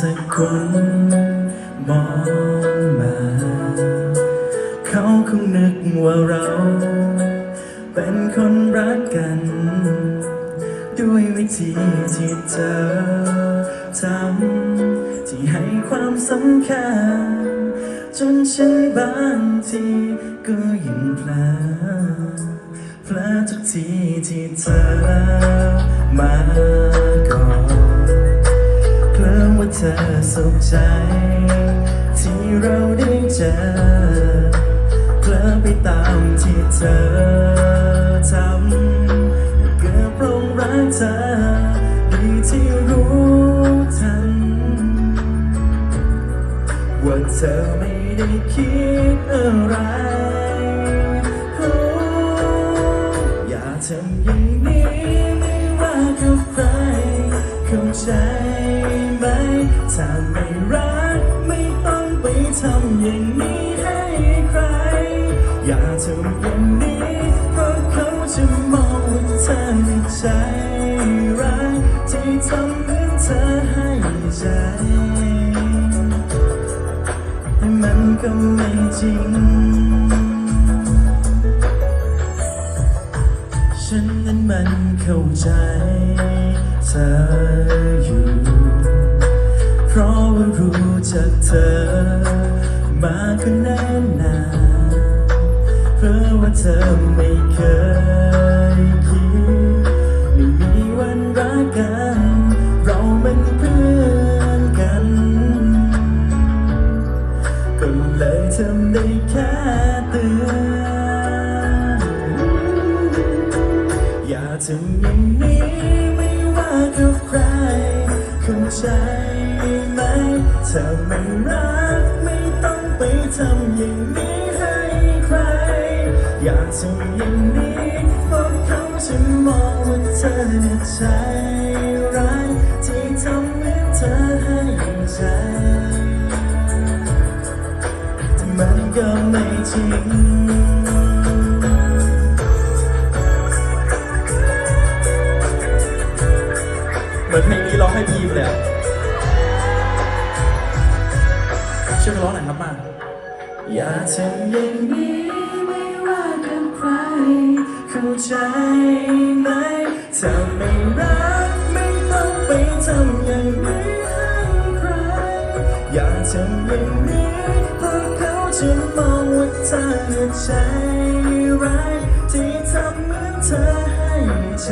สักคนมองมา เขาคงนึกว่าเรา เป็นคนรักกัน ด้วยวิธีที่เธอทำที่ให้ความสำคัญ จนฉันบางทีก็ยิ่งพลอเพลอทุกทีที่เธอมา เธอสุขใจ ที่เราได้เจอเคลิ้มไปตามที่เธอทำเกือบปลงรักเธอดีที่รู้ทัน ว่าเธอไม่ได้คิดอะไรโอ้อย่าทำอย่างนี้ไม่ว่ากับใครเข้าใจ อย่าทำอย่างนี้เพราะเขาจะมองว่าเธอไม่ใจร้ายที่ทำเหมือนเธอให้ใจ แต่มันก็ไม่จริง ฉันนั้นมันเข้าใจเธออยู่ เพราะว่ารู้จักเธอมาก็นานนาน เพราะว่าเธอไม่เคยคิดไม่มีวันรักกัน เรามันเพื่อนกันก็เลยทำได้แค่เตือนอย่าทำอย่างนี้ไม่ว่ากับใครเข้าใจไหมถ้าไม่รักไม่ต้องไปทำอย่างนี้ อย่าทำอย่างนี้เพราะเขาจะมองว่าเธอน่ะใจร้ายที่ทำให้เธอให้ใจแต่มันก็ไม่จริงเหมือนเพลงนี้ร้องให้พีมเลยอะช่วยร้องหน่อยครับมาอย่าทำอย่างนี้ ใจไหมถ้าไม่รักไม่ต้องไปทำอย่างนี้ให้ใคร อย่าทำอย่างนี้เพราะเขาจะมองว่าเธอใจร้ายที่ทำเหมือนเธอให้ใจ